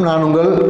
வணக்கம் நான் உங்கள்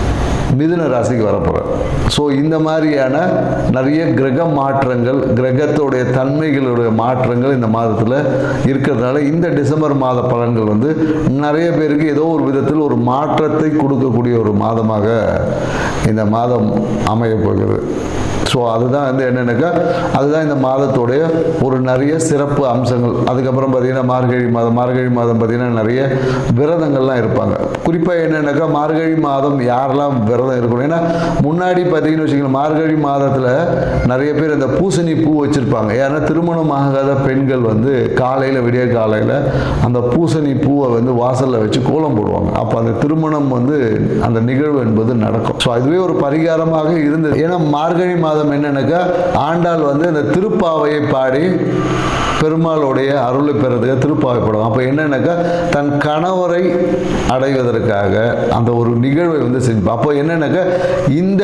மிதுன ராசிக்கு வரப்போகிறார் ஸோ இந்த மாதிரியான நிறைய கிரக மாற்றங்கள் கிரகத்தோடைய தன்மைகளுடைய மாற்றங்கள் இந்த மாதத்தில் இருக்கிறதுனால இந்த டிசம்பர் மாத பலன்கள் வந்து நிறைய பேருக்கு ஏதோ ஒரு விதத்தில் ஒரு மாற்றத்தை கொடுக்கக்கூடிய ஒரு மாதமாக இந்த மாதம் அமையப் போகிறது. ஸோ அதுதான் வந்து என்னென்னாக்கா? அதுதான் இந்த மாதத்துடைய ஒரு நிறைய சிறப்பு அம்சங்கள். அதுக்கப்புறம் பார்த்தீங்கன்னா மார்கழி மாதம் மார்கழி மாதம் பார்த்தீங்கன்னா நிறைய விரதங்கள்லாம் இருப்பாங்க. குறிப்பாக என்னென்னாக்கா? மார்கழி மாதம் யாரெல்லாம் விரதம் இருக்கணும்? ஏன்னா முன்னாடி பார்த்தீங்கன்னு வச்சுக்கோங்களேன் மார்கழி மாதத்தில் நிறைய பேர் இந்த பூசணி பூ வச்சுருப்பாங்க. ஏன்னா திருமணம் ஆகாத பெண்கள் வந்து காலையில் விடிய காலையில் அந்த பூசணி பூவை வந்து வாசலில் வச்சு கோலம் போடுவாங்க. அப்போ அந்த திருமணம் வந்து அந்த நிகழ்வு என்பது நடக்கும். ஸோ அதுவே ஒரு பரிகாரமாக இருந்தது. ஏன்னா மார்கழி மாதம் என்னன்னாக்கா? ஆண்டாள் வந்து இந்த திருப்பாவையை பாடி பெருமாளுடைய அருளை பெறதுக்கு திருப்பாவை அப்போ என்னன்னாக்கா? தன் கணவரை அடைவதற்காக அந்த ஒரு நிகழ்வை வந்து செஞ்சு அப்போ என்னன்னாக்கா? இந்த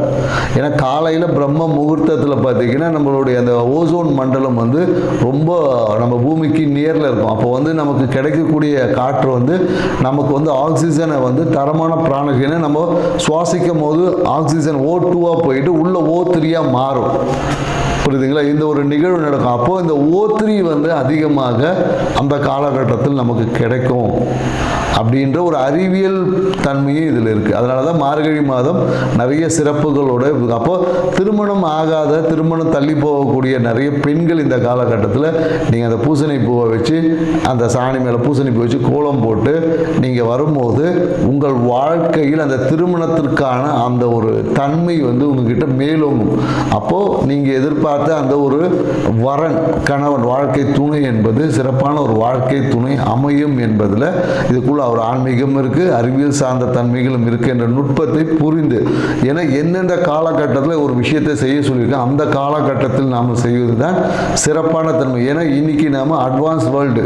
ஏன்னா காலையில் பிரம்ம முகூர்த்தத்தில் பார்த்தீங்கன்னா நம்மளுடைய அந்த ஓசோன் மண்டலம் வந்து ரொம்ப நம்ம பூமிக்கு நியரில் இருக்கும். அப்போ வந்து நமக்கு கிடைக்கக்கூடிய காற்று வந்து நமக்கு வந்து ஆக்சிஜனை வந்து தரமான பிராணகினை நம்ம சுவாசிக்கும் போது ஆக்சிஜன் ஓ டூவாக போயிட்டு உள்ள ஓ த்ரீயாக மாறும். புரியுதுங்களா? இந்த ஒரு நிகழ்வு நடக்கும். அப்போ இந்த ஓ த்ரீ வந்து அதிகமாக அந்த காலகட்டத்தில் நமக்கு கிடைக்கும். அப்படின்ற ஒரு அறிவியல் தன்மையும் இதில் இருக்குது அதனால தான் மார்கழி மாதம் நிறைய சிறப்புகளோட அப்போது திருமணம் ஆகாத திருமணம் தள்ளி போகக்கூடிய நிறைய பெண்கள் இந்த காலகட்டத்தில் நீங்கள் அந்த பூசணி பூவை வச்சு அந்த சாணி மேலே பூசணி பூ வச்சு கோலம் போட்டு நீங்கள் வரும்போது உங்கள் வாழ்க்கையில் அந்த திருமணத்திற்கான அந்த ஒரு தன்மை வந்து உங்ககிட்ட மேலோங்கும். அப்போது நீங்கள் எதிர்பார்த்த அந்த ஒரு வரன் கணவன் வாழ்க்கை துணை என்பது சிறப்பான ஒரு வாழ்க்கை துணை அமையும் என்பதில் இதுக்குள்ள ஒரு ஆன்மீகம் இருக்குது அறிவியல் சார்ந்த தன்மைகளும் இருக்குது என்ற நுட்பத்தை புரிந்து ஏன்னா எந்தெந்த காலகட்டத்தில் ஒரு விஷயத்தை செய்ய சொல்லியிருக்கோம் அந்த காலகட்டத்தில் நாம் செய்வது தான் சிறப்பான தன்மை. ஏன்னா இன்னைக்கு நாம் அட்வான்ஸ் வேர்ல்டு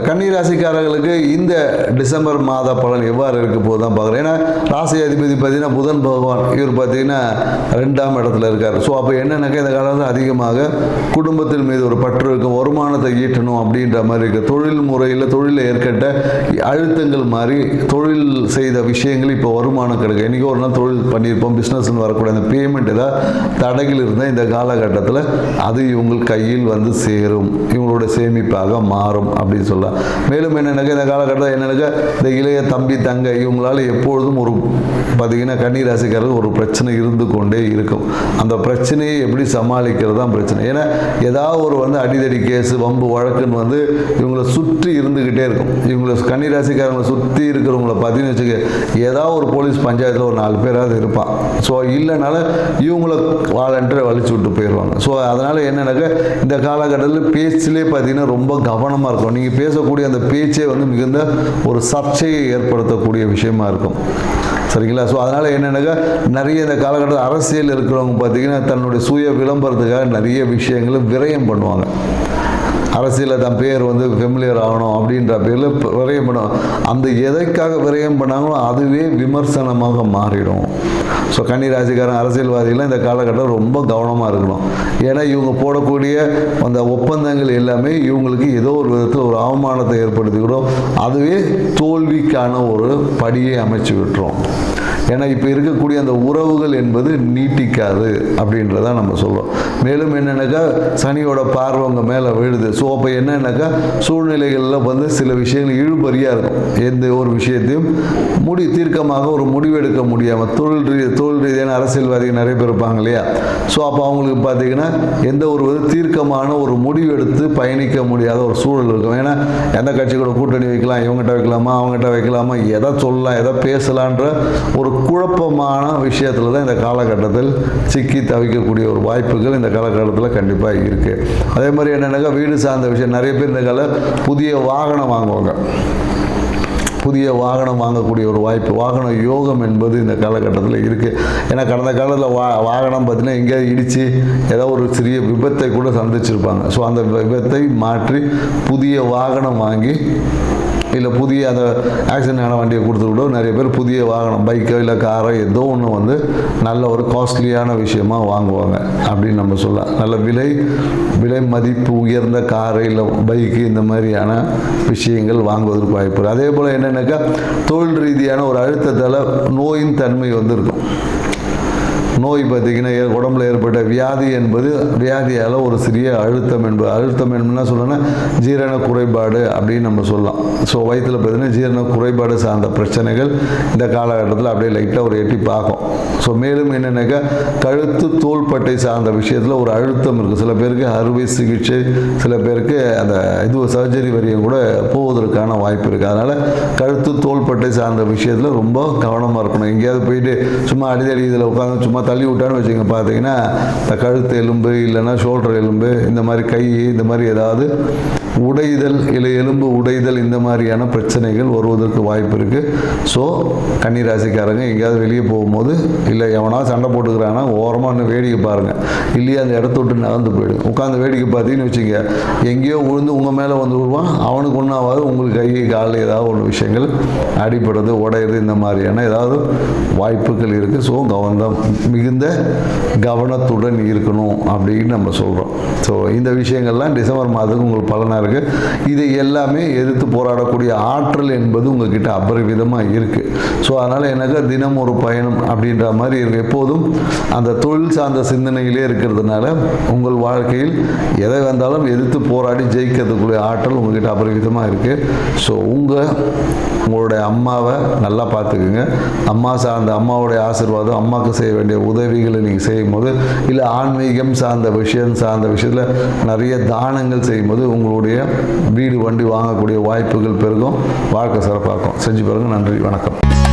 ராசிக்காரங்களை கன்னி ராசிக்காரர்களுக்கு இந்த டிசம்பர் மாத பலன் எவ்வாறு இருக்க போது தான் பார்க்குறேன். ஏன்னா ராசி அதிபதி பார்த்தீங்கன்னா புதன் பகவான் இவர் பார்த்தீங்கன்னா ரெண்டாம் இடத்துல இருக்கார். ஸோ அப்போ என்னன்னாக்கா இந்த காலத்தில் அதிகமாக குடும்பத்தின் மீது ஒரு பற்று இருக்கும் வருமானத்தை ஈட்டணும் அப்படின்ற மாதிரி இருக்குது தொழில் முறையில் தொழிலில் ஏற்கட்ட அழுத்தங்கள் மாதிரி தொழில் செய்த விஷயங்கள் இப்போ வருமானம் கிடைக்கும் இன்றைக்கி ஒரு நாள் தொழில் பண்ணியிருப்போம் பிஸ்னஸ்னு வரக்கூடிய அந்த பேமெண்ட் ஏதாவது தடைகள் இருந்தால் இந்த காலகட்டத்தில் அது இவங்கள் கையில் வந்து சேரும். இவங்களோட சேமிப்பாக மாறும் அப்படின்னு சொல்லலாம் மேலும் என்னென்னாக்கா இந்த காலகட்டத்தில் என்னென்னாக்கா இந்த இளைய தம்பி தங்க இவங்களால எப்பொழுதும் ஒரு பார்த்தீங்கன்னா கன்னிராசிக்காரர்கள் ஒரு பிரச்சனை இருந்து கொண்டே இருக்கும். அந்த பிரச்சனையை எப்படி சமாளிக்கிறது தான் பிரச்சனை. ஏன்னா ஏதாவது ஒரு வந்து அடிதடி கேஸு வம்பு வழக்குன்னு வந்து இவங்களை சுற்றி இருந்துக்கிட்டே இருக்கும். இவங்களை கன்னிராசிக்காரங்களை சுற்றி இருக்கிறவங்கள பார்த்தீங்கன்னு வச்சுக்க ஏதாவது ஒரு போலீஸ் பஞ்சாயத்தில் ஒரு நாலு பேராவது இருப்பான். ஸோ இல்லைனால இவங்கள வாலண்டரை வலிச்சு விட்டு போயிடுவாங்க. ஸோ அதனால் என்னென்னாக்கா இந்த காலகட்டத்தில் பேச்சிலே பார்த்தீங்கன்னா ரொம்ப கவனமாக இருக்கும் நீங்கள் பேசக்கூடிய அந்த பேச்சே வந்து மிகுந்த ஒரு சர்ச்சையை ஏற்படுத்தக்கூடிய விஷயமா இருக்கும். சரிங்களா? ஸோ அதனால் என்னென்னாக்கா நிறைய இந்த காலகட்டத்தில் அரசியல் இருக்கிறவங்க பார்த்தீங்கன்னா தன்னுடைய சுய விளம்பரத்துக்காக நிறைய விஷயங்களை விரயம் பண்ணுவாங்க. அரசியலில் தன் பேர் வந்து ஃபெமிலியர் ஆகணும் அப்படின்ற பேரில் விரயம் பண்ணும் அந்த எதைக்காக விரயம் பண்ணாங்களோ அதுவே விமர்சனமாக மாறிடும். ஸோ கன்னிராசிக்காரன் அரசியல்வாதிகள் இந்த காலகட்டம் ரொம்ப கவனமாக இருக்கணும். ஏன்னா இவங்க போடக்கூடிய அந்த ஒப்பந்தங்கள் எல்லாமே இவங்களுக்கு ஏதோ ஒரு விதத்தில் ஒரு அவமானத்தை ஏற்படுத்திக்கிடும் அதுவே தோல்விக்கான ஒரு படியை அமைச்சு விட்டுரும். ஏன்னா இப்போ இருக்கக்கூடிய அந்த உறவுகள் என்பது நீட்டிக்காது அப்படின்றத நம்ம சொல்கிறோம் மேலும் என்னென்னாக்கா சனியோட பார்வை உங்கள் மேலே விழுது. ஸோ அப்போ என்னென்னாக்கா சூழ்நிலைகளில் வந்து சில விஷயங்கள் இழுபறியாக இருக்கும். எந்த ஒரு விஷயத்தையும் முடி தீர்க்கமாக ஒரு முடிவெடுக்க முடியாமல் தொழில் ரீ தொழில் ரீதியான அரசியல்வாதிகள் நிறைய பேர் இருப்பாங்க இல்லையா? ஸோ அப்போ அவங்களுக்கு பார்த்தீங்கன்னா எந்த ஒரு தீர்க்கமான ஒரு முடிவெடுத்து பயணிக்க முடியாத ஒரு சூழல் இருக்கும். ஏன்னா எந்த கட்சி கூட கூட்டணி வைக்கலாம் இவங்ககிட்ட வைக்கலாமா அவங்ககிட்ட வைக்கலாமா எதை சொல்லலாம் எதை பேசலான்ற ஒரு குழப்பமான விஷயத்தில் தான் இந்த காலகட்டத்தில் சிக்கி தவிக்கக்கூடிய ஒரு வாய்ப்புகள் இந்த காலகட்டத்தில் கண்டிப்பாக இருக்குது அதே மாதிரி என்னென்னாக்கா வீடு சார்ந்த விஷயம். நிறைய பேர் இந்த கால புதிய வாகனம் வாங்குவாங்க. புதிய வாகனம் வாங்கக்கூடிய ஒரு வாய்ப்பு. வாகன யோகம் என்பது இந்த காலகட்டத்தில் இருக்குது ஏன்னா கடந்த காலத்தில் வா வாகனம் பார்த்தீங்கன்னா எங்கேயாவது இடித்து ஏதோ ஒரு சிறிய விபத்தை கூட சந்திச்சிருப்பாங்க. ஸோ அந்த விபத்தை மாற்றி புதிய வாகனம் வாங்கி இல்லை புதிய அந்த ஆக்சிடென்ட் ஆன வண்டியை கொடுத்து நிறைய பேர் புதிய வாகனம் பைக்கோ இல்லை காரோ ஏதோ ஒன்று வந்து நல்ல ஒரு காஸ்ட்லியான விஷயமா வாங்குவாங்க அப்படின்னு நம்ம சொல்லலாம். நல்ல விலை விலை மதிப்பு உயர்ந்த காரு இல்லை பைக்கு இந்த மாதிரியான விஷயங்கள் வாங்குவதற்கு வாய்ப்பு அதே போல் என்னென்னாக்கா தொழில் ரீதியான ஒரு அழுத்தத்தால் நோயின் தன்மை வந்து இருக்கும். நோய் பார்த்தீங்கன்னா உடம்புல ஏற்பட்ட வியாதி என்பது வியாதியால் ஒரு சிறிய அழுத்தம் என்பது அழுத்தம் என்ன சொல்லணும்னா ஜீரண குறைபாடு அப்படின்னு நம்ம சொல்லலாம். ஸோ வயிற்றில் பார்த்தீங்கன்னா ஜீரண குறைபாடு சார்ந்த பிரச்சனைகள் இந்த காலகட்டத்தில் அப்படியே லைட்டாக ஒரு எட்டி பார்க்கும். ஸோ மேலும் என்னென்னாக்கா கழுத்து தோள்பட்டை சார்ந்த விஷயத்தில் ஒரு அழுத்தம் இருக்குது சில பேருக்கு அறுவை சிகிச்சை சில பேருக்கு அந்த இது சர்ஜரி வரையும் கூட போவதற்கான வாய்ப்பு இருக்குது அதனால் கழுத்து தோள்பட்டை சார்ந்த விஷயத்தில் ரொம்ப கவனமாக இருக்கணும். எங்கேயாவது போயிட்டு சும்மா அடிதடி இதில் உட்காந்து சும்மா தள்ளி விட்டான்னு வச்சுங்க பார்த்தீங்கன்னா இந்த கழுத்து எலும்பு இல்லைன்னா ஷோல்டர் எலும்பு இந்த மாதிரி கை இந்த மாதிரி ஏதாவது உடைதல் இல்லை எலும்பு உடைதல் இந்த மாதிரியான பிரச்சனைகள் வருவதற்கு வாய்ப்பு இருக்குது ஸோ கன்னிராசிக்காரங்க எங்கேயாவது வெளியே போகும்போது இல்லை எவனா சண்டை போட்டுக்கிறானா ஓரமாக இன்னும் வேடிக்கை பாருங்கள் இல்லையா அந்த இடத்த விட்டு நடந்து போயிடும். உட்காந்து வேடிக்கை பார்த்தீங்கன்னு வச்சுங்க எங்கேயோ விழுந்து உங்கள் மேலே வந்து விடுவான் அவனுக்கு ஒன்றாவது உங்களுக்கு கை காலில் ஏதாவது ஒன்று விஷயங்கள் அடிபடுறது உடையுது இந்த மாதிரியான ஏதாவது வாய்ப்புகள் இருக்குது ஸோ கவனம் மிகுந்த கவனத்துடன் இருக்கணும் அப்படின்னு நம்ம சொல்கிறோம் ஸோ இந்த விஷயங்கள்லாம் டிசம்பர் மாதத்துக்கு உங்களுக்கு பலனாக இருக்குது இதை எல்லாமே எதிர்த்து போராடக்கூடிய ஆற்றல் என்பது உங்ககிட்ட அபரிவிதமாக இருக்குது ஸோ அதனால் எனக்கு தினம் ஒரு பயணம் அப்படின்ற மாதிரி இருக்கு. எப்போதும் அந்த தொழில் சார்ந்த சிந்தனையிலே இருக்கிறதுனால உங்கள் வாழ்க்கையில் எதை வந்தாலும் எதிர்த்து போராடி ஜெயிக்கிறதுக்குள்ள ஆற்றல் உங்ககிட்ட அபரிவிதமாக இருக்குது ஸோ உங்கள் உங்களுடைய அம்மாவை நல்லா பார்த்துக்குங்க. அம்மா சார்ந்த அம்மாவுடைய ஆசீர்வாதம் அம்மாவுக்கு செய்ய வேண்டிய உதவிகளை நீங்கள் செய்யும்போது இல்லை ஆன்மீகம் சார்ந்த விஷயம் சார்ந்த விஷயத்தில் நிறைய தானங்கள் செய்யும்போது உங்களுடைய வீடு வண்டி வாங்கக்கூடிய வாய்ப்புகள் பெருகும். வாழ்க்கை சிறப்பாக்கும். செஞ்சு பாருங்க. நன்றி. வணக்கம்.